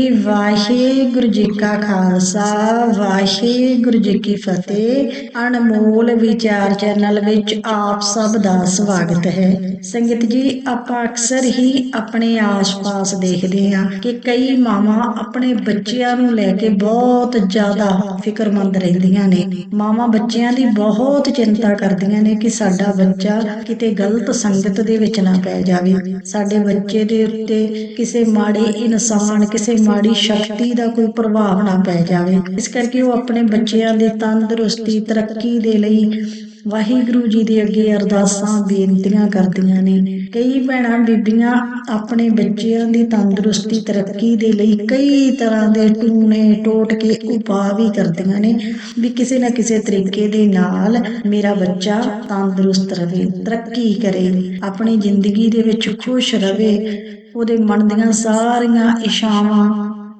ਵਾਹਿਗੁਰੂ ਜੀ ਕਾ ਖਾਲਸਾ, ਵਾਹਿਗੁਰੂ ਜੀ ਕੀ ਫਤਿਹ। ਅਨਮੋਲ ਵਿਚਾਰ ਚੈਨਲ ਵਿੱਚ ਆਪ ਸਭ ਦਾ ਸਵਾਗਤ ਹੈ। ਸੰਗਤ ਜੀ, ਆਪਾਂ ਅਕਸਰ ਹੀ ਆਪਣੇ ਆਸ-ਪਾਸ ਦੇਖਦੇ ਹਾਂ ਕਿ ਕਈ ਮਾਵਾਂ ਆਪਣੇ ਬੱਚਿਆਂ ਨੂੰ ਲੈ ਕੇ ਬਹੁਤ ਜ਼ਿਆਦਾ ਫਿਕਰਮੰਦ ਰਹਿੰਦੀਆਂ ਨੇ। ਮਾਵਾਂ ਬੱਚਿਆਂ ਦੀ ਬਹੁਤ ਚਿੰਤਾ ਕਰਦੀਆਂ ਨੇ ਕਿ ਸਾਡਾ ਬੱਚਾ ਕਿਤੇ ਗਲਤ ਸੰਗਤ ਦੇ ਵਿੱਚ ਨਾ ਪੈ ਜਾਵੇ। ਸਾਡੇ ਬੱਚੇ ਦੇ ਉੱਤੇ ਕਿਸੇ ਮਾੜੇ ਇਨਸਾਨ, ਕਿਸੇ ਮਾੜੀ ਸ਼ਕਤੀ ਦਾ ਕੋਈ ਪ੍ਰਭਾਵ ਨਾ ਪੈ ਜਾਵੇ। ਇਸ ਕਰਕੇ ਉਹ ਆਪਣੇ ਬੱਚਿਆਂ ਦੀ ਤੰਦਰੁਸਤੀ, ਤਰੱਕੀ ਦੇ ਲਈ ਵਾਹਿਗੁਰੂ ਜੀ ਦੇ ਅੱਗੇ ਅਰਦਾਸਾਂ, ਬੇਨਤੀਆਂ ਕਰਦੀਆਂ ਨੇ। ਕਈ ਭੈਣਾਂ ਬੀਬੀਆਂ ਆਪਣੇ ਬੱਚਿਆਂ ਦੀ ਤੰਦਰੁਸਤੀ, ਤਰੱਕੀ ਦੇ ਲਈ ਕਈ ਤਰ੍ਹਾਂ ਦੇ ਟੂਣੇ, ਟੋਟਕੇ, ਉਪਾਅ ਵੀ ਕਰਦੀਆਂ ਨੇ। ਵੀ ਕਿਸੇ ਨਾ ਕਿਸੇ ਤਰੀਕੇ ਦੇ ਨਾਲ ਮੇਰਾ ਬੱਚਾ ਤੰਦਰੁਸਤ ਰਹੇ, ਤਰੱਕੀ ਕਰੇ, ਆਪਣੀ ਜ਼ਿੰਦਗੀ ਦੇ ਵਿੱਚ ਖੁਸ਼ ਰਹੇ। ਉਹਦੇ ਮਨ ਦੀਆਂ ਸਾਰੀਆਂ ਇਸ਼ਾਵਾਂ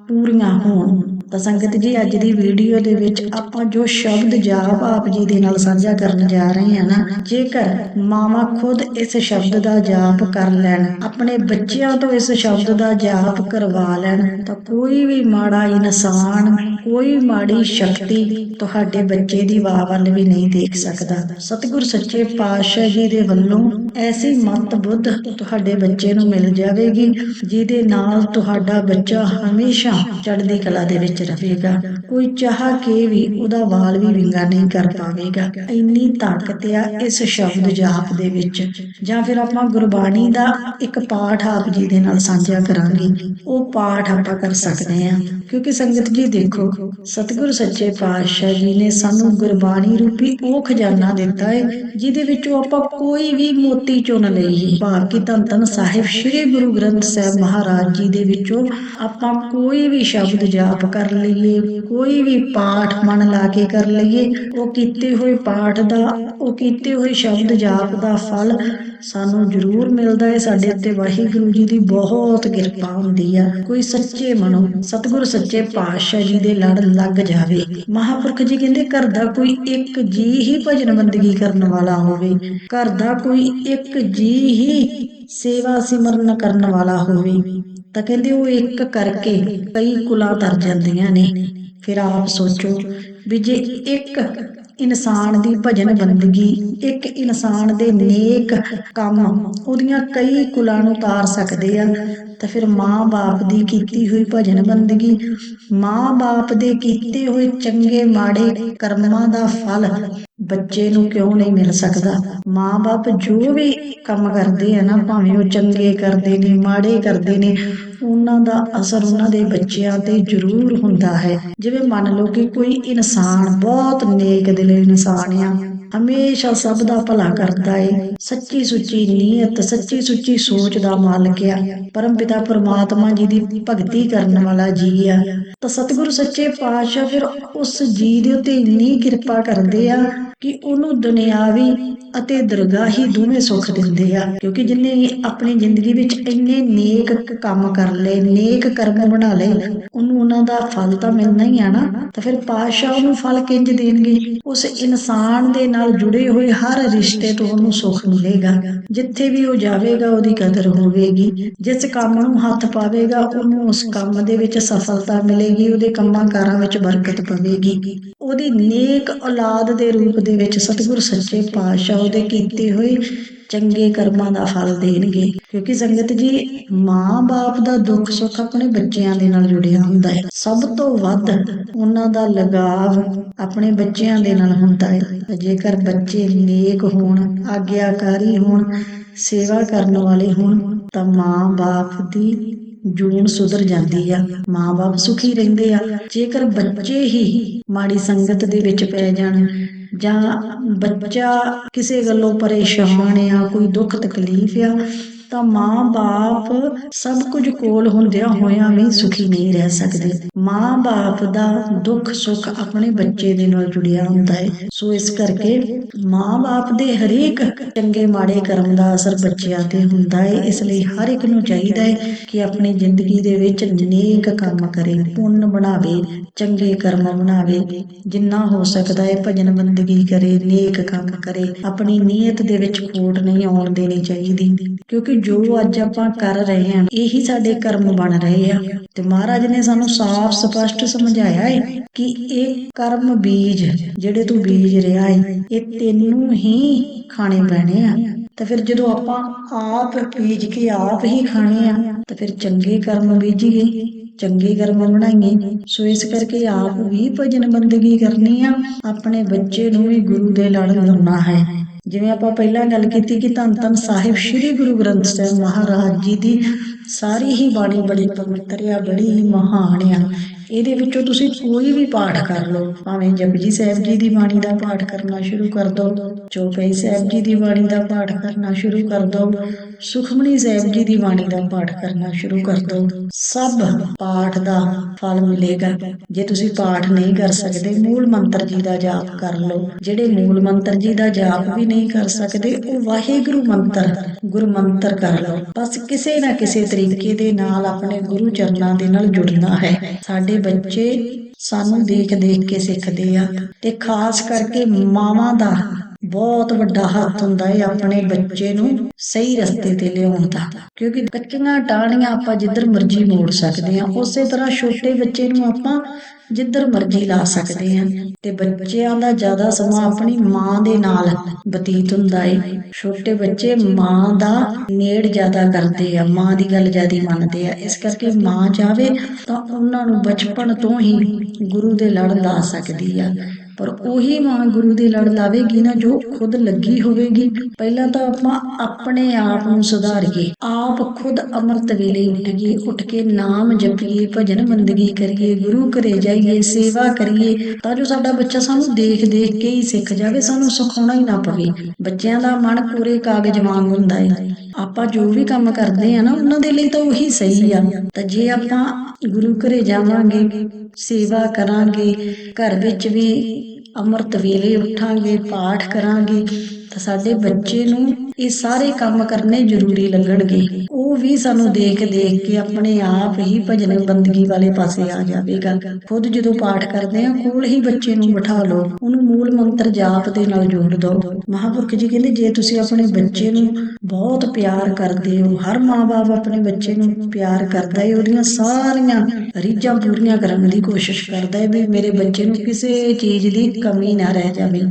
ਪੂਰੀਆਂ ਹੋਣ। ਤਾਂ ਸੰਗਤ ਜੀ, ਅੱਜ ਦੀ ਵੀਡੀਓ ਦੇ ਵਿੱਚ ਆਪਾਂ ਜੋ ਸ਼ਬਦ ਜਾਪ ਆਪ ਜੀ ਦੇ ਨਾਲ ਸਾਂਝਾ ਕਰਨ ਜਾ ਰਹੇ ਹਾਂ ਨਾ, ਜੇਕਰ ਮਾਵਾਂ ਖੁਦ ਇਸ ਸ਼ਬਦ ਦਾ ਜਾਪ ਕਰ ਲੈਣ, ਆਪਣੇ ਬੱਚਿਆਂ ਤੋਂ ਇਸ ਸ਼ਬਦ ਦਾ ਜਾਪ ਕਰਵਾ ਲੈਣ, ਤਾਂ ਕੋਈ ਵੀ ਮਾੜਾ ਇਨਸਾਨ, ਕੋਈ ਮਾੜੀ ਸ਼ਕਤੀ ਤੁਹਾਡੇ ਬੱਚੇ ਦੀ ਵਾਹ ਵੱਲ ਵੀ ਨਹੀਂ ਦੇਖ ਸਕਦਾ। ਸਤਿਗੁਰ ਸੱਚੇ ਪਾਤਸ਼ਾਹ ਜੀ ਦੇ ਵੱਲੋਂ ਐਸੀ ਮਤ ਬੁੱਧ ਤੁਹਾਡੇ ਬੱਚੇ ਨੂੰ ਮਿਲ ਜਾਵੇਗੀ, ਜਿਹਦੇ ਨਾਲ ਤੁਹਾਡਾ ਬੱਚਾ ਹਮੇਸ਼ਾ ਚੜ੍ਹਦੀ ਕਲਾ ਦੇ ਵਿੱਚ ਰਹੇਗਾ ਕੋਈ ਚਾਹ ਕੇ ਵੀ ਉਹਦਾ ਵਾਲ ਵੀ ਵਿੰਗਾ ਨਹੀਂ ਕਰ ਪਾਵੇਗਾ। ਇੰਨੀ ਤਾਕਤ ਆ ਇਸ ਸ਼ਬਦ ਜਾਪ ਦੇ ਵਿੱਚ। ਜਾਂ ਫਿਰ ਆਪਾਂ ਗੁਰਬਾਣੀ ਦਾ ਇੱਕ ਪਾਠ ਆਪ ਜੀ ਦੇ ਨਾਲ ਸਾਂਝਾ ਕਰਾਂਗੇ। ਉਹ ਪਾਠ ਆਪਾਂ ਕਰ ਸਕਦੇ ਹਾਂ। ਕਿਉਂਕਿ ਸੰਗਤ ਜੀ ਦੇਖੋ, ਸਤਿਗੁਰ ਸੱਚੇ ਪਾਤਸ਼ਾਹ ਜੀ ਨੇ ਸਾਨੂੰ ਗੁਰਬਾਣੀ ਰੂਪੀ ਉਹ ਖਜ਼ਾਨਾ ਦਿੱਤਾ ਹੈ ਜਿਹਦੇ ਵਿੱਚੋਂ ਆਪਾਂ ਕੋਈ ਵੀ ਮੋਤੀ ਚੁਣ ਲਈਏ ਭਾਵ ਕਿ ਧੰਨ ਧੰਨ ਸਾਹਿਬ ਸ੍ਰੀ ਗੁਰੂ ਗ੍ਰੰਥ ਸਾਹਿਬ ਮਹਾਰਾਜ ਜੀ ਦੇ ਵਿੱਚੋਂ ਆਪਾਂ ਕੋਈ ਵੀ ਸ਼ਬਦ ਜਾਪ ਕਰ ਲਈਏ, ਕੋਈ ਵੀ ਪਾਠ ਮਨ ਲਾ ਕੇ ਕਰ ਲਈਏ, ਉਹ ਕੀਤੇ ਹੋਏ ਪਾਠ ਦਾ, ਉਹ ਕੀਤੇ ਹੋਏ ਸ਼ਬਦ ਜਾਪ ਦਾ ਫਲ ਸਾਨੂੰ ਜ਼ਰੂਰ ਮਿਲਦਾ ਹੈ। ਸਾਡੇ ਉੱਤੇ ਵਾਹਿਗੁਰੂ ਜੀ ਦੀ ਬਹੁਤ ਕਿਰਪਾ ਹੁੰਦੀ ਆ। ਕੋਈ ਸੱਚੇ ਮਨੋ, ਸਤਿਗੁਰ ਸੱਚੇ ਪਾਤਸ਼ਾਹ ਜੀ ਦੇ ਲੜ ਲੱਗ ਜਾਵੇ। ਮਹਾਪੁਰਖ ਜੀ ਕਹਿੰਦੇ, ਘਰ ਦਾ ਕੋਈ ਇੱਕ ਜੀ ਹੀ ਭਜਨ ਬੰਦਗੀ ਕਰਨ ਵਾਲਾ ਹੋਵੇ। ਘਰ ਦਾ ਕੋਈ ਇੱਕ ਜੀ ਹੀ ਸੇਵਾ ਸਿਮਰਨ ਕਰਨ ਵਾਲਾ ਹੋਵੇ। ਤਾਂ ਕਹਿੰਦੇ ਉਹ ਇੱਕ ਕਰਕੇ ਕਈ ਕੁਲਾਂ ਤਰ ਜਾਂਦੀਆਂ ਨੇ। ਫਿਰ ਆਪ ਸੋਚੋ ਵੀ ਜੇ ਇੱਕ ਇਨਸਾਨ ਦੀ ਭਜਨ ਬੰਦਗੀ, ਇੱਕ ਇਨਸਾਨ ਦੇ ਨੇਕ ਕੰਮ ਉਹਦੀਆਂ ਕਈ ਕੁਲਾਂ ਨੂੰ ਤਾਰ ਸਕਦੇ ਆ, ਤਾਂ ਫਿਰ ਮਾਂ-ਬਾਪ ਦੀ ਕੀਤੀ ਹੋਈ ਭਜਨ ਬੰਦਗੀ, ਮਾਂ-ਬਾਪ ਦੇ ਕੀਤੇ ਹੋਏ ਚੰਗੇ ਮਾੜੇ ਕਰਮਾਂ ਦਾ ਫਲ ਬੱਚੇ ਨੂੰ ਕਿਉਂ ਨਹੀਂ ਮਿਲ ਸਕਦਾ? ਮਾਂ-ਬਾਪ ਜੋ ਵੀ ਕੰਮ ਕਰਦੇ ਆ ਨਾ, ਭਾਵੇਂ ਉਹ ਚੰਗੇ ਕਰਦੇ ਨੇ, ਮਾੜੇ ਕਰਦੇ ਨੇ, ਉਹਨਾਂ ਦਾ ਅਸਰ ਉਹਨਾਂ ਦੇ ਬੱਚਿਆਂ ਤੇ ਜ਼ਰੂਰ ਹੁੰਦਾ ਹੈ। ਜਿਵੇਂ ਮੰਨ ਲਓ ਕਿ ਕੋਈ ਇਨਸਾਨ, ਬਹੁਤ ਨੇਕ ਦਿਲ ਇਨਸਾਨ ਆ, ਹਮੇਸ਼ਾ ਸਭ ਦਾ ਭਲਾ ਕਰਦਾ ਏ, ਸੱਚੀ ਸੁੱਚੀ ਨੀਅਤ, ਸੱਚੀ ਸੁੱਚੀ ਸੋਚ ਦਾ ਮਾਲਕ ਆ, ਪਰਮ ਪਿਤਾ ਪਰਮਾਤਮਾ ਜੀ ਦੀ ਭਗਤੀ ਕਰਨ ਵਾਲਾ ਜੀ ਆ। ਤਾਂ ਸਤਿਗੁਰੂ ਸੱਚੇ ਪਾਤਸ਼ਾਹ ਫਿਰ ਉਸ ਜੀ ਦੇ ਉੱਤੇ ਇੰਨੀ ਕਿਰਪਾ ਕਰਦੇ ਆ ਕਿ ਉਹਨੂੰ ਦੁਨਿਆਵੀ ਅਤੇ ਦਰਗਾਹੀ ਦੋਵੇਂ ਸੁੱਖ ਦਿੰਦੇ ਆ। ਕਿਉਂਕਿ ਜਿਨੇ ਆਪਣੀ ਜ਼ਿੰਦਗੀ ਵਿੱਚ ਇੰਨੇ ਨੇਕ ਕੰਮ ਕਰ ਲਏ, ਨੇਕ ਕਰਮ ਬਣਾ ਲਏ, ਉਹਨੂੰ ਉਹਨਾਂ ਦਾ ਫਲ ਤਾਂ ਮਿਲਣਾ ਹੀ ਆ ਨਾ। ਤਾਂ ਫਿਰ ਪਾਤਸ਼ਾਹ ਉਹਨੂੰ ਫਲ ਕਿੰਜ ਦੇਣਗੇ? ਉਸ ਇਨਸਾਨ ਦੇ ਨਾਲ ਜੁੜੇ ਹੋਏ ਹਰ ਰਿਸ਼ਤੇ ਤੋਂ ਉਹਨੂੰ ਸੁੱਖ ਮਿਲੇਗਾ। ਜਿੱਥੇ ਵੀ ਉਹ ਜਾਵੇਗਾ, ਉਹਦੀ ਕਦਰ ਹੋਵੇਗੀ। ਜਿਸ ਕੰਮ ਨੂੰ ਹੱਥ ਪਾਵੇਗਾ, ਉਹਨੂੰ ਉਸ ਕੰਮ ਦੇ ਵਿੱਚ ਸਫਲਤਾ ਮਿਲੇਗੀ, ਉਹਦੇ ਕੰਮਾਂ ਕਾਰਾਂ ਵਿੱਚ ਬਰਕਤ ਪਵੇਗੀ। ਉਹਦੀ ਨੇਕ ਔਲਾਦ ਦੇ ਰੂਪ ਦੇ ਵਿੱਚ ਸਤਿਗੁਰ ਸੱਚੇ ਪਾਤਸ਼ਾਹ ਉਹਦੇ ਕੀਤੇ ਹੋਏ ਚੰਗੇ ਕਰਮਾਂ ਦਾ ਫਲ ਦੇਣਗੇ। ਕਿਉਂਕਿ ਸੰਗਤ ਜੀ, ਮਾਂ-ਬਾਪ ਦਾ ਦੁੱਖ ਸੁੱਖ ਆਪਣੇ ਬੱਚਿਆਂ ਦੇ ਨਾਲ ਜੁੜਿਆ ਹੁੰਦਾ ਹੈ। ਸਭ ਤੋਂ ਵੱਧ ਉਹਨਾਂ ਦਾ ਲਗਾਵ ਆਪਣੇ ਬੱਚਿਆਂ ਦੇ ਨਾਲ ਹੁੰਦਾ ਹੈ। ਜੇਕਰ ਬੱਚੇ ਨੇਕ ਹੋਣ, ਆਗਿਆਕਾਰੀ ਹੋਣ, ਸੇਵਾ ਕਰਨ ਵਾਲੇ ਹੋਣ, ਤਾਂ ਮਾਂ-ਬਾਪ ਦੀ ਜੂਨ ਸੁਧਰ ਜਾਂਦੀ ਆ। ਮਾਂ-ਬਾਪ ਸੁਖੀ ਰਹਿੰਦੇ ਆ। ਜੇਕਰ ਬੱਚੇ ਹੀ ਮਾੜੀ ਸੰਗਤ ਦੇ ਵਿੱਚ ਪੈ ਜਾਣ ਜਾਂ ਬੱਚਾ ਕਿਸੇ ਗੱਲੋਂ ਪਰੇਸ਼ਾਨ ਆ, ਕੋਈ ਦੁੱਖ ਤਕਲੀਫ ਆ ਤਾਂ ਮਾਂ-ਬਾਪ ਸਭ ਕੁਝ ਕੋਲ ਹੁੰਦਿਆਂ ਹੋਇਆਂ ਵੀ ਸੁਖੀ ਨਹੀਂ ਰਹਿ ਸਕਦੇ। ਮਾਂ-ਬਾਪ ਦਾ ਦੁੱਖ ਸੁੱਖ ਆਪਣੇ ਬੱਚੇ ਦੇ ਨਾਲ ਜੁੜਿਆ ਹੁੰਦਾ ਹੈ। ਸੋ ਇਸ ਕਰਕੇ ਮਾਂ-ਬਾਪ ਦੇ ਹਰੇਕ ਚੰਗੇ ਮਾੜੇ ਕਰਮ ਦਾ ਅਸਰ ਬੱਚਿਆਂ ਤੇ ਹੁੰਦਾ ਹੈ। ਇਸ ਲਈ ਹਰ ਇੱਕ ਨੂੰ ਚਾਹੀਦਾ ਹੈ ਕਿ ਆਪਣੀ ਜ਼ਿੰਦਗੀ ਦੇ ਵਿੱਚ ਨੇਕ ਕੰਮ ਕਰੇ, ਪੁੰਨ ਬਣਾਵੇ, ਚੰਗੇ ਕਰਮ ਬਣਾਵੇ ਜਿੰਨਾ ਹੋ ਸਕਦਾ ਹੈ ਭਜਨ ਬੰਦਗੀ ਕਰੇ, ਨੇਕ ਕੰਮ ਕਰੇ। ਆਪਣੀ ਨੀਅਤ ਦੇ ਵਿੱਚ ਖੋਟ ਨਹੀਂ ਆਉਣ ਦੇਣੀ ਚਾਹੀਦੀ। ਕਿਉਂਕਿ ਜੋ ਅੱਜ ਆਪਾਂ ਕਰ ਰਹੇ ਹਾਂ, ਇਹੀ ਸਾਡੇ ਕਰਮ ਬਣ ਰਹੇ ਆ। ਤੇ ਮਹਾਰਾਜ ਨੇ ਸਾਨੂੰ ਸਾਫ਼ ਸਪਸ਼ਟ ਸਮਝਾਇਆ ਹੈ ਕਿ ਇਹ ਕਰਮ ਬੀਜ ਜਿਹੜੇ ਤੂੰ ਬੀਜ ਰਿਹਾ ਹੈ ਇਹ ਤੈਨੂੰ ਹੀ ਖਾਣੇ ਪੈਣੇ ਆ। ਤਾਂ ਫਿਰ ਜਦੋਂ ਆਪਾਂ ਆਪ ਬੀਜ ਕੇ ਆਪ ਹੀ ਖਾਣੇ ਆ, ਤਾਂ ਫਿਰ ਚੰਗੇ ਕਰਮ ਬੀਜੀਏ, ਚੰਗੇ ਕਰਮ ਬਣਾਈਏ। ਸੋ ਇਸ ਕਰਕੇ ਆਪ ਵੀ ਭਜਨ ਬੰਦਗੀ ਕਰਨੀ ਆ, ਆਪਣੇ ਬੱਚੇ ਨੂੰ ਵੀ ਗੁਰੂ ਦੇ ਲੜ ਲਾਉਣਾ ਹੈ। ਜਿਵੇਂ ਆਪਾਂ ਪਹਿਲਾਂ ਗੱਲ ਕੀਤੀ ਕਿ ਧੰਨ ਧੰਨ ਸਾਹਿਬ ਸ੍ਰੀ ਗੁਰੂ ਗ੍ਰੰਥ ਸਾਹਿਬ ਮਹਾਰਾਜ ਜੀ ਦੀ ਸਾਰੀ ਹੀ ਬਾਣੀ ਬੜੀ ਪਵਿੱਤਰ ਆ, ਬੜੀ ਹੀ ਮਹਾਨ ਆ। ਇਹਦੇ ਵਿੱਚੋਂ ਤੁਸੀਂ ਕੋਈ ਵੀ ਪਾਠ ਕਰ ਲਓ। ਭਾਵੇਂ ਜਪਜੀ ਸਾਹਿਬ ਜੀ ਦੀ ਬਾਣੀ ਦਾ ਪਾਠ ਕਰਨਾ ਸ਼ੁਰੂ ਕਰ ਦਿਓ ਚੌਪਈ ਸਾਹਿਬ ਜੀ ਦੀ ਬਾਣੀ ਦਾ ਪਾਠ ਕਰਨਾ ਸ਼ੁਰੂ ਕਰ ਦਿਓ ਸੁਖਮਨੀ ਸਾਹਿਬ ਜੀ ਦੀ ਬਾਣੀ ਦਾ ਪਾਠ ਕਰਨਾ ਸ਼ੁਰੂ ਕਰ ਦਿਓ ਸਭ ਪਾਠ ਦਾ ਫਲ ਮਿਲੇਗਾ। ਜੇ ਤੁਸੀਂ ਪਾਠ ਨਹੀਂ ਕਰ ਸਕਦੇ, ਮੂਲ ਮੰਤਰ ਜੀ ਦਾ ਜਾਪ ਕਰ ਲਓ। ਜਿਹੜੇ ਮੂਲ ਮੰਤਰ ਜੀ ਦਾ ਜਾਪ ਵੀ ਨਹੀਂ ਕਰ ਸਕਦੇ, ਉਹ ਵਾਹਿਗੁਰੂ ਮੰਤਰ, ਗੁਰੂ ਮੰਤਰ ਕਰ ਲਓ। ਬਸ ਕਿਸੇ ਨਾ ਕਿਸੇ ਤਰੀਕੇ ਦੇ ਨਾਲ ਆਪਣੇ ਗੁਰੂ ਚਰਨਾਂ ਦੇ ਨਾਲ ਜੁੜਨਾ ਹੈ। ਸਾਡੇ ਬੱਚੇ ਸਾਨੂੰ ਦੇਖ ਦੇਖ ਕੇ ਸਿੱਖਦੇ ਆ ਤੇ ਖਾਸ ਕਰਕੇ ਮਾਵਾਂ ਦਾ ਬਹੁਤ ਵੱਡਾ ਹੱਥ ਹੁੰਦਾ ਹੈ ਆਪਣੇ ਬੱਚੇ ਨੂੰ ਸਹੀ ਰਸਤੇ ਤੇ ਲਿਆਉਣ ਦਾ, ਕਿਉਂਕਿ ਕੱਚੀਆਂ ਟਾਹਣੀਆਂ ਆਪਾਂ ਜਿੱਧਰ ਮਰਜ਼ੀ ਮੋੜ ਸਕਦੇ ਹਾਂ, ਉਸੇ ਤਰ੍ਹਾਂ ਛੋਟੇ ਬੱਚੇ ਨੂੰ ਆਪਾਂ ਜਿੱਧਰ ਮਰਜ਼ੀ ਲਾ ਸਕਦੇ ਹਾਂ ਤੇ ਬੱਚਿਆਂ ਦਾ ਜ਼ਿਆਦਾ ਸਮਾਂ ਆਪਣੀ ਮਾਂ ਦੇ ਨਾਲ ਬਤੀਤ ਹੁੰਦਾ ਹੈ ਛੋਟੇ ਬੱਚੇ ਮਾਂ ਦਾ ਨੇੜ ਜ਼ਿਆਦਾ ਕਰਦੇ ਆ, ਮਾਂ ਦੀ ਗੱਲ ਜ਼ਿਆਦਾ ਮੰਨਦੇ ਆ, ਇਸ ਕਰਕੇ ਮਾਂ ਜਾਵੇ ਤਾਂ ਉਹਨਾਂ ਨੂੰ ਬਚਪਨ ਤੋਂ ਹੀ ਗੁਰੂ ਦੇ ਲੜ ਲਾ ਸਕਦੀ ਆ। ਪਰ ਉਹੀ ਮਾਂ ਗੁਰੂ ਦੇ ਲੜ ਲਾਵੇਗੀ ਨਾ ਜੋ ਖੁਦ ਲੱਗੀ ਹੋਵੇਗੀ। ਪਹਿਲਾਂ ਤਾਂ ਆਪਾਂ ਆਪਣੇ ਆਪ ਨੂੰ ਸੁਧਾਰੀਏ। ਆਪ ਖੁਦ ਅੰਮ੍ਰਿਤ ਵੇਲੇ ਉੱਠੀਏ, ਉੱਠ ਕੇ ਨਾਮ ਜਪੀਏ, ਭਜਨ ਬੰਦਗੀ ਕਰੀਏ, ਗੁਰੂ ਘਰੇ ਜਾਈਏ, ਸੇਵਾ ਕਰੀਏ, ਤਾਂ ਜੋ ਸਾਡਾ ਬੱਚਾ ਸਾਨੂੰ ਦੇਖ ਦੇਖ ਕੇ ਹੀ ਸਿੱਖ ਜਾਵੇ, ਸਾਨੂੰ ਸਿਖਾਉਣਾ ਹੀ ਨਾ ਪਵੇ। ਬੱਚਿਆਂ ਦਾ ਮਨ ਪੂਰੇ ਕਾਗਜ਼ ਵਾਂਗ ਹੁੰਦਾ ਹੈ। ਆਪਾਂ ਜੋ ਵੀ ਕੰਮ ਕਰਦੇ ਆ ਨਾ, ਉਹਨਾਂ ਦੇ ਲਈ ਤਾਂ ਉਹੀ ਸਹੀ ਆ। ਤਾਂ ਜੇ ਆਪਾਂ ਗੁਰੂ ਘਰੇ ਜਾਵਾਂਗੇ, ਸੇਵਾ ਕਰਾਂਗੇ, ਘਰ ਵਿੱਚ ਵੀ ਅੰਮ੍ਰਿਤ ਵੇਲੇ ਉੱਠਾਂਗੇ, ਪਾਠ ਕਰਾਂਗੇ ਤਾਂ ਸਾਡੇ ਬੱਚੇ ਨੂੰ ਇਹ ਸਾਰੇ ਕੰਮ ਕਰਨੇ ਜ਼ਰੂਰੀ ਲੱਗਣਗੇ। ਉਹ ਵੀ ਸਾਨੂੰ ਦੇਖ ਦੇਖ ਕੇ ਆਪਣੇ ਆਪ ਹੀ ਭਜਨ ਬੰਦਗੀ ਵਾਲੇ ਪਾਸੇ ਆ ਜਾਵੇਗਾ। ਖੁਦ ਜਦੋਂ ਪਾਠ ਕਰਦੇ ਆ ਕੋਲ ਹੀ ਬੱਚੇ ਨੂੰ ਬਿਠਾ ਲਓ। ਉਹਨੂੰ ਮੂਲ ਮੰਤਰ ਜਾਪ ਦੇ ਨਾਲ ਜੋੜ ਦਿਓ। ਮਹਾਂਪੁਰਖ ਜੀ ਕਹਿੰਦੇ, ਜੇ ਤੁਸੀਂ ਆਪਣੇ ਬੱਚੇ ਨੂੰ ਬਹੁਤ ਪਿਆਰ ਕਰਦੇ ਹੋ, ਹਰ ਮਾਂ-ਬਾਪ ਆਪਣੇ ਬੱਚੇ ਨੂੰ ਪਿਆਰ ਕਰਦਾ ਹੈ, ਉਹਦੀਆਂ ਸਾਰੀਆਂ ਰੀਝਾਂ ਪੂਰੀਆਂ ਕਰਨ ਦੀ ਕੋਸ਼ਿਸ਼ ਕਰਦਾ ਹੈ ਵੀ ਮੇਰੇ ਬੱਚੇ ਨੂੰ ਕਿਸੇ ਚੀਜ਼ ਦੀ ਕਮੀ ਨਾ ਰਹਿ ਜਾਵੇ।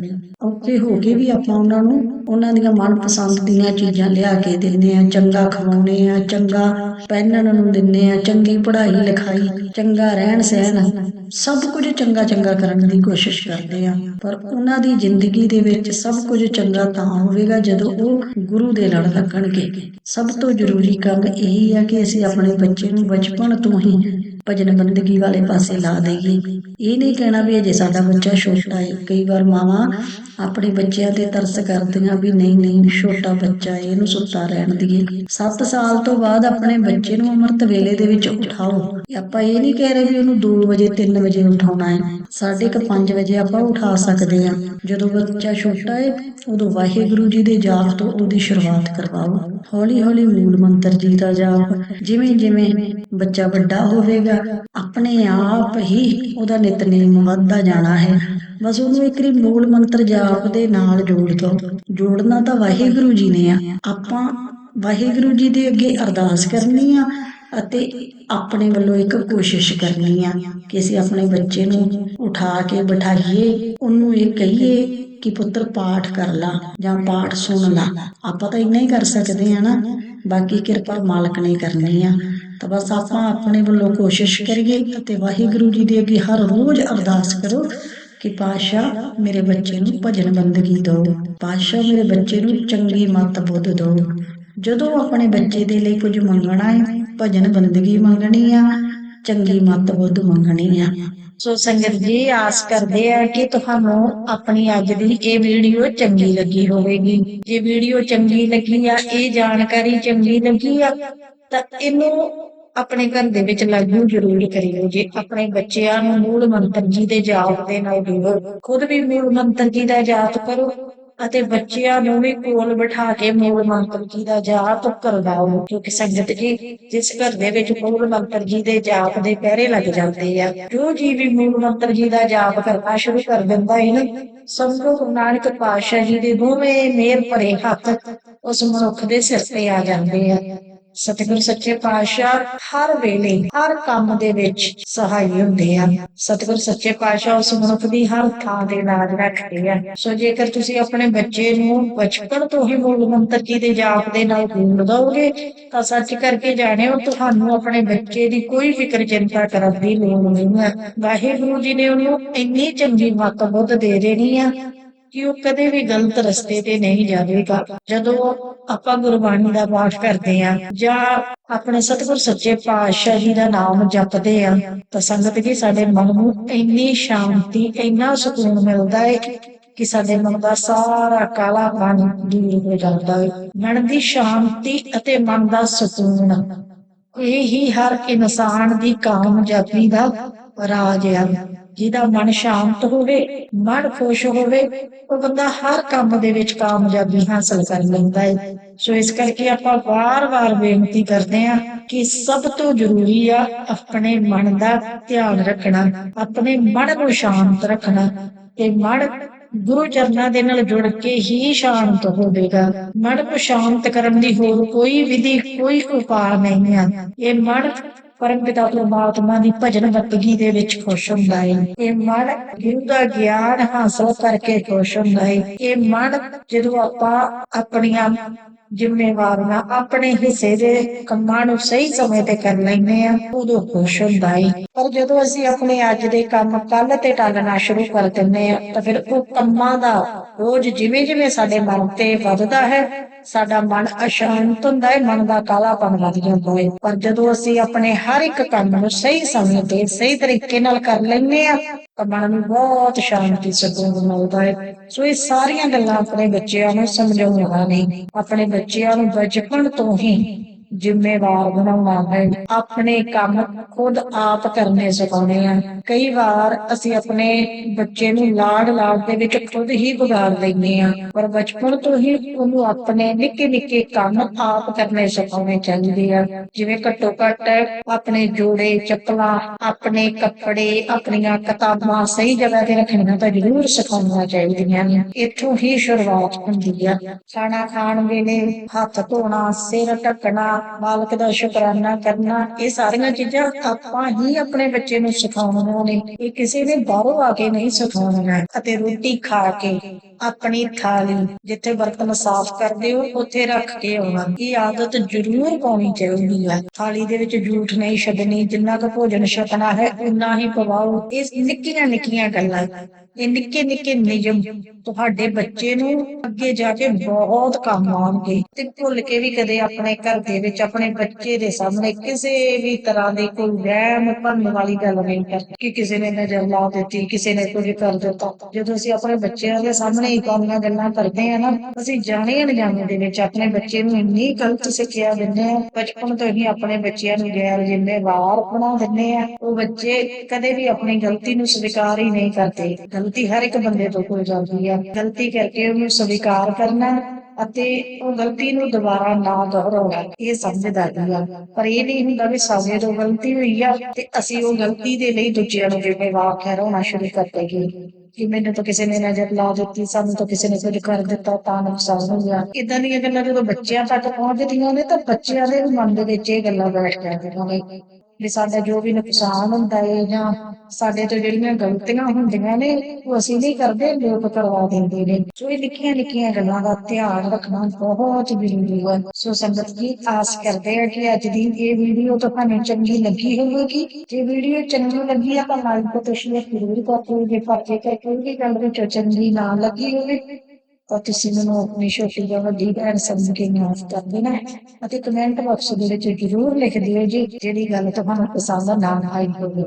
ਔਖੇ ਹੋ ਕੇ ਵੀ ਆਪਾਂ ਉਹਨਾਂ ਨੂੰ ਉਹਨਾਂ ਦੀਆਂ ਮਨਪਸੰਦ ਦੀਆਂ ਚੀਜ਼ਾਂ ਲਿਆ ਕੇ ਦਿੰਦੇ ਆ। ਚੰਗਾ ਖਵਾਉਣੇ ਆ, ਚੰਗਾ ਪਹਿਨਣ ਨੂੰ ਦਿੰਦੇ ਆ, ਚੰਗੀ ਪੜ੍ਹਾਈ ਲਿਖਾਈ, ਚੰਗਾ ਰਹਿਣ ਸਹਿਣ, ਸਭ ਕੁਝ ਚੰਗਾ ਚੰਗਾ ਕਰਨ ਦੀ ਕੋਸ਼ਿਸ਼ ਕਰਦੇ ਆ। ਪਰ ਉਹਨਾਂ ਦੀ ਜ਼ਿੰਦਗੀ ਦੇ ਵਿੱਚ ਸਭ ਕੁਝ ਚੰਗਾ ਤਾਂ ਹੋਵੇਗਾ ਜਦੋਂ ਉਹ ਗੁਰੂ ਦੇ ਲੜ ਲੱਗਣਗੇ। ਸਭ ਤੋਂ ਜ਼ਰੂਰੀ ਕੰਮ ਇਹੀ ਆ ਕਿ ਅਸੀਂ ਆਪਣੇ ਬੱਚੇ ਨੂੰ ਬਚਪਨ ਤੋਂ ਹੀ ਭਜਨ ਬੰਦਗੀ ਵਾਲੇ ਪਾਸੇ ਲਾ ਦੇਈਏ ਇਹ ਨਹੀਂ ਕਹਿਣਾ ਵੀ ਅਜੇ ਸਾਡਾ ਬੱਚਾ ਛੋਟਾ ਹੈ ਕਈ ਵਾਰ ਮਾਵਾਂ ਆਪਣੇ ਬੱਚਿਆਂ ਤੇ ਤਰਸ ਕਰਦੀਆਂ ਵੀ ਨਹੀਂ ਨਹੀਂ, ਛੋਟਾ ਬੱਚਾ ਹੈ ਇਹਨੂੰ ਸੁੱਤਾ ਰਹਿਣ ਦਈਏ 7 ਸਾਲ ਤੋਂ ਬਾਅਦ ਆਪਣੇ ਬੱਚੇ ਨੂੰ ਅੰਮ੍ਰਿਤ ਵੇਲੇ ਦੇ ਵਿੱਚ ਉਠਾਓ। ਆਪਾਂ ਇਹ ਨਹੀਂ ਕਹਿ ਰਹੇ ਵੀ ਉਹਨੂੰ 2 ਵਜੇ 3 ਵਜੇ ਉਠਾਉਣਾ ਹੈ ਸਾਢੇ ਕੁ 5 ਵਜੇ ਆਪਾਂ ਉਠਾ ਸਕਦੇ ਹਾਂ ਜਦੋਂ ਬੱਚਾ ਛੋਟਾ ਹੈ ਉਦੋਂ ਵਾਹਿਗੁਰੂ ਜੀ ਦੇ ਜਾਪ ਤੋਂ ਉਹਦੀ ਸ਼ੁਰੂਆਤ ਕਰਵਾਓ। ਹੌਲੀ ਹੌਲੀ ਮੂਲ ਮੰਤਰ ਜੀ ਦਾ ਜਾਪ। ਜਿਵੇਂ ਜਿਵੇਂ ਬੱਚਾ ਵੱਡਾ ਹੋਵੇਗਾ ਆਪਣੇ ਆਪ ਹੀ ਉਹਦਾ ਨਿਤਨੇਮ ਵੱਧਦਾ ਜਾਣਾ ਹੈ। ਬਸ ਉਹਨੂੰ ਇੱਕ ਰੀ ਮੂਲ ਮੰਤਰ ਜਾਪ ਦੇ ਨਾਲ ਜੋੜ ਦੋ। ਜੋੜਨਾ ਤਾਂ ਵਾਹਿਗੁਰੂ ਜੀ ਨੇ ਆ। ਆਪਾਂ ਵਾਹਿਗੁਰੂ ਜੀ ਦੇ ਅੱਗੇ ਅਰਦਾਸ ਕਰਨੀ ਆ ਅਤੇ ਆਪਣੇ ਵੱਲੋਂ ਇੱਕ ਕੋਸ਼ਿਸ਼ ਕਰਨੀ ਆ ਕਿ ਅਸੀਂ ਆਪਣੇ ਬੱਚੇ ਨੂੰ ਉਠਾ ਕੇ ਬਿਠਾਈਏ, ਉਹਨੂੰ ਇਹ ਕਹੀਏ ਕਿ ਪੁੱਤਰ ਪਾਠ ਕਰ ਲਾ ਜਾਂ ਪਾਠ ਸੁਣ ਲਾ। ਆਪਾਂ ਤਾਂ ਇੰਨਾ ਹੀ ਕਰ ਸਕਦੇ ਆ ਨਾ। ਬਾਕੀ ਕਿਰਪਾ ਮਾਲਕ ਨੇ ਕਰਨੀ ਆ। ਤਾਂ ਬਸ ਆਪਾਂ ਆਪਣੇ ਵੱਲੋਂ ਕੋਸ਼ਿਸ਼ ਕਰੀਏ ਅਤੇ ਵਾਹਿਗੁਰੂ ਜੀ ਦੇ ਅੱਗੇ ਹਰ ਰੋਜ਼ ਅਰਦਾਸ ਕਰੋ ਕਿ ਪਾਸ਼ਾ ਮੇਰੇ ਬੱਚੇ ਨੂੰ ਭਜਨ ਬੰਦਗੀ ਦਿਓ। ਪਾਸ਼ਾ ਮੇਰੇ ਬੱਚੇ ਨੂੰ ਚੰਗੀ ਮੱਤ ਬੁੱਧ ਦਿਓ। ਜਦੋਂ ਆਪਣੇ ਬੱਚੇ ਦੇ ਲਈ ਕੁਝ ਮੰਗਣਾ ਹੈ, ਭਜਨ ਬੰਦਗੀ ਮੰਗਣੀ ਆ, ਚੰਗੀ ਮੱਤ ਬੁੱਧ ਮੰਗਣੀ ਆ। ਸੋ ਸੰਗਤ ਜੀ, ਆਸ ਕਰਦੇ ਆ ਕਿ ਤੁਹਾਨੂੰ ਆਪਣੀ ਅੱਜ ਦੀ ਇਹ ਵੀਡੀਓ ਚੰਗੀ ਲੱਗੀ ਹੋਵੇਗੀ। ਜੇ ਵੀਡੀਓ ਚੰਗੀ ਲੱਗੀ ਆ, ਇਹ ਜਾਣਕਾਰੀ ਚੰਗੀ ਲੱਗੀ ਆ ਤਾਂ ਇਹਨੂੰ ਆਪਣੇ ਘਰ ਦੇ ਵਿੱਚ ਲਾਗੂ ਜ਼ਰੂਰ ਕਰਿਓ। ਜੇ ਆਪਣੇ ਬੱਚਿਆਂ ਨੂੰ ਮੂਲ ਮੰਤਰ ਜੀ ਦੇ ਜਾਪ ਦੇ ਨਾਲ ਜੋੜੋ, ਖੁਦ ਵੀ ਮੂਲ ਮੰਤਰ ਜੀ ਦਾ ਜਾਪ ਕਰੋ ਅਤੇ ਬੱਚਿਆਂ ਨੂੰ ਵੀ ਕੋਲ ਬਿਠਾ ਕੇ ਮੂਲ ਮੰਤਰ ਜੀ ਦਾ ਜਾਪ ਕਰਵਾਓ। ਕਿਉਂਕਿ ਸੰਗਤ ਜੀ, ਜਿਸ ਘਰ ਦੇ ਵਿੱਚ ਮੂਲ ਮੰਤਰ ਜੀ ਦੇ ਜਾਪ ਦੇ ਪਹਿਰੇ ਲੱਗ ਜਾਂਦੇ ਆ, ਜੋ ਜੀ ਵੀ ਮੂਲ ਮੰਤਰ ਜੀ ਦਾ ਜਾਪ ਕਰਨਾ ਸ਼ੁਰੂ ਕਰ ਦਿੰਦਾ ਹੈ ਨਾ, ਸਮਝੋ ਗੁਰੂ ਨਾਨਕ ਪਾਤਸ਼ਾਹ ਜੀ ਦੇ ਦੋਵੇਂ ਮੇਰ ਭਰੇ ਹੱਥ ਉਸ ਮਨੁੱਖ ਦੇ ਸਿਰ ਤੇ ਆ ਜਾਂਦੇ ਆ। ਸਤਿਗੁਰ ਸੱਚੇ ਪਾਤਸ਼ਾਹ ਹਰ ਵੇਲੇ, ਹਰ ਕੰਮ ਦੇ ਵਿੱਚ ਸਹਾਈ ਹੁੰਦੇ ਆ। ਸਤਿਗੁਰ ਸੱਚੇ ਪਾਤਸ਼ਾਹ ਉਸ ਮਨੁੱਖ ਦੀ ਹਰ ਥਾਂ ਦੇ ਲਾਜ ਰੱਖਦੇ ਆ। ਸੋ ਜੇਕਰ ਤੁਸੀਂ ਆਪਣੇ ਬੱਚੇ ਨੂੰ ਬਚਪਨ ਤੋਂ ਹੀ ਮੂਲ ਮੰਤਰ ਜੀ ਦੇ ਜਾਪ ਦੇ ਨਾਲ ਗੂੰਦ ਦੋਗੇ ਤਾਂ ਸੱਚ ਕਰਕੇ ਜਾਣਿਓ, ਤੁਹਾਨੂੰ ਆਪਣੇ ਬੱਚੇ ਦੀ ਕੋਈ ਫਿਕਰ ਚਿੰਤਾ ਕਰਨ ਦੀ ਲੋੜ ਨਹੀਂ ਹੈ ਵਾਹਿਗੁਰੂ ਜੀ ਨੇ ਉਹਨੂੰ ਇੰਨੀ ਚੰਗੀ ਮੱਤ ਬੁੱਧ ਦੇ ਦੇਣੀ ਆ ਕਿ ਉਹ ਕਦੇ ਵੀ ਗਲਤ ਰਸਤੇ ਤੇ ਨਹੀਂ ਜਾਵੇਗਾ। ਜਦੋਂ ਆਪਾਂ ਗੁਰਬਾਣੀ ਦਾ ਪਾਠ ਕਰਦੇ ਆ ਜਾਂ ਆਪਣੇ ਸਤਿਗੁਰ ਸੱਚੇ ਪਾਤਸ਼ਾਹ ਜੀ ਦਾ ਨਾਮ ਜਪਦੇ ਆ ਤਾਂ ਸੰਗਤ ਜੀ, ਸਾਡੇ ਮਨ ਨੂੰ ਇੰਨੀ ਸ਼ਾਂਤੀ, ਇੰਨਾ ਸਕੂਨ ਮਿਲਦਾ ਹੈ ਕਿ ਸਾਡੇ ਮਨ ਦਾ ਸਾਰਾ ਕਾਲਾ ਪਾਣੀ ਦੂਰ ਹੋ ਜਾਂਦਾ ਹੈ ਮਨ ਦੀ ਸ਼ਾਂਤੀ ਅਤੇ ਮਨ ਦਾ ਸਕੂਨ ਇਹ ਹੀ ਹਰ ਇਨਸਾਨ ਦੀ ਕਾਮਯਾਬੀ ਦਾ ਰਾਜ ਹੈ ਜਿਹਦਾ ਮਨ ਸ਼ਾਂਤ ਹੋਵੇ, ਮਨ ਖੁਸ਼ ਹੋਵੇ, ਉਹ ਬੰਦਾ ਹਰ ਕੰਮ ਦੇ ਵਿੱਚ ਕਾਮਯਾਬੀ ਹਾਸਲ ਕਰ ਲੈਂਦਾ ਹੈ ਸੋ ਇਸ ਕਰਕੇ ਆਪਾਂ ਵਾਰ-ਵਾਰ ਬੇਨਤੀ ਕਰਦੇ ਹਾਂ ਕਿ ਸਭ ਤੋਂ ਜ਼ਰੂਰੀ ਆ ਆਪਣੇ ਮਨ ਦਾ ਧਿਆਨ ਰੱਖਣਾ, ਆਪਣੇ ਮਨ ਨੂੰ ਸ਼ਾਂਤ ਰੱਖਣਾ ਤੇ ਮਨ ਗੁਰੂ ਚਰਨਾਂ ਦੇ ਨਾਲ ਜੁੜ ਕੇ ਹੀ ਸ਼ਾਂਤ ਹੋਵੇਗਾ। ਮਨ ਨੂੰ ਸ਼ਾਂਤ ਕਰਨ ਦੀ ਹੋਰ ਕੋਈ ਵਿਧੀ, ਕੋਈ ਉਪਾਅ ਨਹੀਂ ਆ। ਇਹ ਮਨ ਪਰਮ ਪਿਤਾ ਪਰਮਾਤਮਾ ਦੀ ਭਜਨ ਬੰਦਗੀ ਦੇ ਵਿੱਚ ਖੁਸ਼ ਹੁੰਦਾ ਹੈ ਇਹ ਮਨ ਗੁਰੂ ਦਾ ਗਿਆਨ ਹਾਸਲ ਕਰਕੇ ਖੁਸ਼ ਹੁੰਦਾ ਹੈ ਇਹ ਮਨ ਜਦੋਂ ਆਪਾਂ ਆਪਣੀਆਂ ਜ਼ਿੰਮੇਵਾਰੀਆਂ ਆਪਣੇ ਹਿੱਸੇ ਦੇ ਕੰਮਾਂ ਨੂੰ ਸਹੀ ਸਮੇਂ ਤੇ ਕਰ ਲੈਂਦੇ ਆ ਉਦੋਂ ਖੁਸ਼ ਹੁੰਦਾ ਹੈ ਪਰ ਜਦੋਂ ਅਸੀਂ ਆਪਣੇ ਅੱਜ ਦੇ ਕੰਮ ਕੱਲ ਤੇ ਟਾਲਣਾ ਸ਼ੁਰੂ ਕਰ ਦਿੰਦੇ ਆ ਤਾਂ ਫਿਰ ਉਹ ਕੰਮਾਂ ਦਾ ਬੋਝ ਜਿਵੇਂ ਜਿਵੇਂ ਸਾਡੇ ਮਨ ਤੇ ਵੱਧਦਾ ਹੈ, ਸਾਡਾ ਮਨ ਅਸ਼ਾਂਤ ਹੁੰਦਾ ਹੈ, ਮਨ ਦਾ ਕਾਲਾਪਨ ਵੱਧ ਜਾਂਦਾ ਹੈ। ਪਰ ਜਦੋਂ ਅਸੀਂ ਆਪਣੇ ਹਰ ਇੱਕ ਕੰਮ ਨੂੰ ਸਹੀ ਸਮੇਂ ਤੇ ਸਹੀ ਤਰੀਕੇ ਨਾਲ ਕਰ ਲੈਂਦੇ ਆ ਤਾਂ ਮਨ ਨੂੰ ਬਹੁਤ ਸ਼ਾਂਤੀ, ਸਕੂਨ ਮਿਲਦਾ ਹੈ। ਸੋ ਇਹ ਸਾਰੀਆਂ ਗੱਲਾਂ ਆਪਣੇ ਬੱਚਿਆਂ ਨੂੰ ਸਮਝਾਉਣਾ ਨਹੀਂ ਆਪਣੇ ਬੱਚਿਆਂ ਨੂੰ ਬਚਪਨ ਤੋਂ ਹੀ ਜ਼ਿੰਮੇਵਾਰ ਬਣਾਉਣਾ ਹੈ। ਆਪਣੇ ਕੰਮ ਖੁਦ ਆਪ ਕਰਨੇ ਸਿਖਾਉਣੇ ਆ। ਕਈ ਵਾਰ ਅਸੀਂ ਆਪਣੇ ਬੱਚੇ ਨੂੰ ਲਾਡ ਲਾਡ ਦੇ ਵਿੱਚ ਖੁਦ ਹੀ ਵਿਗਾੜ ਲੈਂਦੇ ਆ। ਪਰ ਬਚਪਨ ਤੋਂ ਹੀ ਉਹਨੂੰ ਆਪਣੇ ਨਿੱਕੇ ਨਿੱਕੇ ਕੰਮ ਆਪ ਕਰਨੇ ਸਿਖਾਉਣੇ ਚਾਹੀਦੇ ਆ। ਜਿਵੇਂ ਘੱਟੋ ਘੱਟ ਆਪਣੇ ਜੋੜੇ, ਚੱਪਲਾਂ, ਆਪਣੇ ਕੱਪੜੇ, ਆਪਣੀਆਂ ਕਿਤਾਬਾਂ ਸਹੀ ਜਗ੍ਹਾ ਤੇ ਰੱਖਣੀਆਂ ਤਾਂ ਜ਼ਰੂਰ ਸਿਖਾਉਣੀਆਂ ਚਾਹੀਦੀਆਂ ਨੇ। ਇੱਥੋਂ ਹੀ ਸ਼ੁਰੂਆਤ ਹੁੰਦੀ ਆ। ਖਾਣਾ ਖਾਣ ਵੇਲੇ ਹੱਥ ਧੋਣਾ, ਸਿਰ ਢੱਕਣਾ ਮਾਲਕ ਦਾ ਸ਼ੁਕਰਾਨਾ ਕਰਨਾ, ਇਹ ਸਾਰੀਆਂ ਚੀਜ਼ਾਂ ਆਪਾਂ ਹੀ ਆਪਣੇ ਬੱਚੇ ਨੂੰ ਸਿਖਾਉਣੀਆਂ ਨੇ। ਇਹ ਕਿਸੇ ਨੇ ਬਾਹਰੋਂ ਆ ਕੇ ਨਹੀਂ ਸਿਖਾਉਣੀਆਂ। ਅਤੇ ਰੋਟੀ ਖਾ ਕੇ ਆਪਣੀ ਥਾਲੀ ਜਿੱਥੇ ਬਰਤਨ ਸਾਫ਼ ਕਰਦੇ ਹੋ, ਉੱਥੇ ਰੱਖ ਕੇ ਆਉਣਾ। ਇਹ ਆਦਤ ਜ਼ਰੂਰ ਪਾਉਣੀ ਚਾਹੀਦੀ ਹੈ ਥਾਲੀ ਦੇ ਵਿੱਚ ਝੂਠ ਨਹੀਂ ਛੱਡਣੀ, ਜਿੰਨਾ ਕੁ ਭੋਜਨ ਛਕਣਾ ਹੈ ਉਨਾ ਹੀ ਪਵਾਓ। ਇਹ ਨਿੱਕੀਆਂ ਨਿੱਕੀਆਂ ਗੱਲਾਂ। ਇਹ ਨਿੱਕੇ ਨਿੱਕੇ ਨਿਯਮ ਤੁਹਾਡੇ ਬੱਚੇ ਨੂੰ ਅੱਗੇ ਜਾ ਕੇ ਬਹੁਤ ਕੰਮ ਆਉਣਗੇ ਤੇ ਭੁੱਲ ਕੇ ਵੀ ਕਦੇ ਆਪਣੇ ਘਰ ਦੇ ਵਿੱਚ ਆਪਣੇ ਬੱਚੇ ਦੇ ਸਾਹਮਣੇ ਕਿਸੇ ਵੀ ਤਰ੍ਹਾਂ ਦੀ ਕੋਈ ਵਹਿਮ ਭਰਨ ਵਾਲੀ ਗੱਲ ਨਹੀਂ ਕਰਨੀ ਕਿ ਕਿਸੇ ਨੇ ਨਜ਼ਰ ਲਾ ਦਿੱਤੀ, ਕਿਸੇ ਨੇ ਕੁਝ ਕਰ ਦਿੱਤਾ। ਜਦੋਂ ਅਸੀਂ ਆਪਣੇ ਬੱਚਿਆਂ ਦੇ ਸਾਹਮਣੇ ਇਹ ਕਾਲੀਆਂ ਗੱਲਾਂ ਕਰਦੇ ਆ ਨਾ, ਅਸੀਂ ਜਾਣੇ ਅਣਜਾਣੇ ਦੇ ਵਿੱਚ ਆਪਣੇ ਬੱਚੇ ਨੂੰ ਇੰਨੀ ਗਲਤ ਸਿੱਖਿਆ ਦਿੰਦੇ ਆ ਬਚਪਨ ਤੋਂ ਹੀ ਆਪਣੇ ਬੱਚਿਆਂ ਨੂੰ ਗੈਰ ਜ਼ਿੰਮੇਵਾਰ ਬਣਾ ਦਿੰਦੇ ਆ ਉਹ ਬੱਚੇ ਕਦੇ ਵੀ ਆਪਣੀ ਗਲਤੀ ਨੂੰ ਸਵੀਕਾਰ ਹੀ ਨਹੀਂ ਕਰਦੇ। ਗਲਤੀ ਹਰ ਇੱਕ ਬੰਦੇ ਤੋਂ ਹੋ ਜਾਂਦੀ ਆ। ਗਲਤੀ ਕਰਕੇ ਉਹਨੂੰ ਸਵੀਕਾਰ ਕਰਨਾ ਅਤੇ ਉਹ ਗਲਤੀ ਨੂੰ ਦੁਬਾਰਾ ਨਾ ਦੁਹਰਾਉਣਾ, ਇਹ ਸਮਝਦਾਰੀ ਆ। ਪਰ ਇਹ ਨਹੀਂ ਹੁੰਦਾ ਵੀ ਸਾਡੇ ਤੋਂ ਗਲਤੀ ਹੋਈ ਆ ਤੇ ਅਸੀਂ ਉਹ ਗਲਤੀ ਦੇ ਲਈ ਦੂਜਿਆਂ ਨੂੰ ਜ਼ਿੰਮੇਵਾਰ ਠਹਿਰਾਉਣਾ ਸ਼ੁਰੂ ਕਰ ਦਈਏ। ਕਿ ਮੈਨੂੰ ਤਾਂ ਕਿਸੇ ਨੇ ਨਜ਼ਰ ਲਾ ਦਿੱਤੀ, ਸਾਨੂੰ ਤਾਂ ਕਿਸੇ ਨੇ ਕੁਝ ਕਰ ਦਿੱਤਾ, ਤਾਂ ਨੁਕਸਾਨ ਹੋ ਗਿਆ। ਇਦਾਂ ਦੀਆਂ ਗੱਲਾਂ ਜਦੋਂ ਬੱਚਿਆਂ ਤੱਕ ਪਹੁੰਚਦੀਆਂ ਨੇ ਤਾਂ ਬੱਚਿਆਂ ਦੇ ਮਨ ਦੇ ਵਿੱਚ ਇਹ ਗੱਲਾਂ ਬੈਠ ਜਾਂਦੀਆਂ ਨੇ। ਵੀ ਸਾਡਾ ਜੋ ਵੀ ਨੁਕਸਾਨ ਹੁੰਦਾ ਹੈ ਜਾਂ ਸਾਡੇ ਤੋਂ ਜਿਹੜੀਆਂ ਗਲਤੀਆਂ ਹੁੰਦੀਆਂ ਨੇ, ਉਹ ਅਸੀਂ ਨਹੀਂ ਕਰਦੇ, ਲੋਕ ਕਰਵਾ ਦਿੰਦੇ ਨੇ। ਸੋ ਇਹ ਨਿੱਕੀਆਂ ਨਿੱਕੀਆਂ ਗੱਲਾਂ ਦਾ ਧਿਆਨ ਰੱਖਣਾ ਬਹੁਤ ਜ਼ਰੂਰੀ ਹੈ। ਸੋ ਸੰਗਤ ਜੀ, ਆਸ ਕਰਦੇ ਆ ਕਿ ਅੱਜ ਦੀ ਇਹ ਵੀਡੀਓ ਤੁਹਾਨੂੰ ਚੰਗੀ ਲੱਗੀ ਹੋਵੇਗੀ। ਜੇ ਵੀਡੀਓ ਚੰਗੀ ਲੱਗੀ ਆ ਤਾਂ ਲਾਈਕ ਤੇ ਸ਼ੇਅਰ ਜ਼ਰੂਰ ਕਰੋ ਜੇ ਪਰਚੇ ਕਰਕੇ ਵੀ ਗੱਲ ਵਿੱਚ ਚੰਗੀ ਨਾ ਲੱਗੀ ਹੋਵੇ ਤਾਂ ਤੁਸੀਂ ਮੈਨੂੰ ਆਪਣੀ ਛੋਟੀ ਜਿਹੀ ਵੱਡੀ ਭੈਣ ਸਮਝ ਕੇ ਮਾਫ ਕਰ ਦੇਣਾ ਅਤੇ ਕਮੈਂਟ ਬਾਕਸ ਦੇ ਵਿੱਚ ਜ਼ਰੂਰ ਲਿਖ ਦਿਓ ਜੀ, ਜਿਹੜੀ ਗੱਲ ਤੁਹਾਨੂੰ ਪਸੰਦ ਨਾ ਆਈ ਹੋਵੇ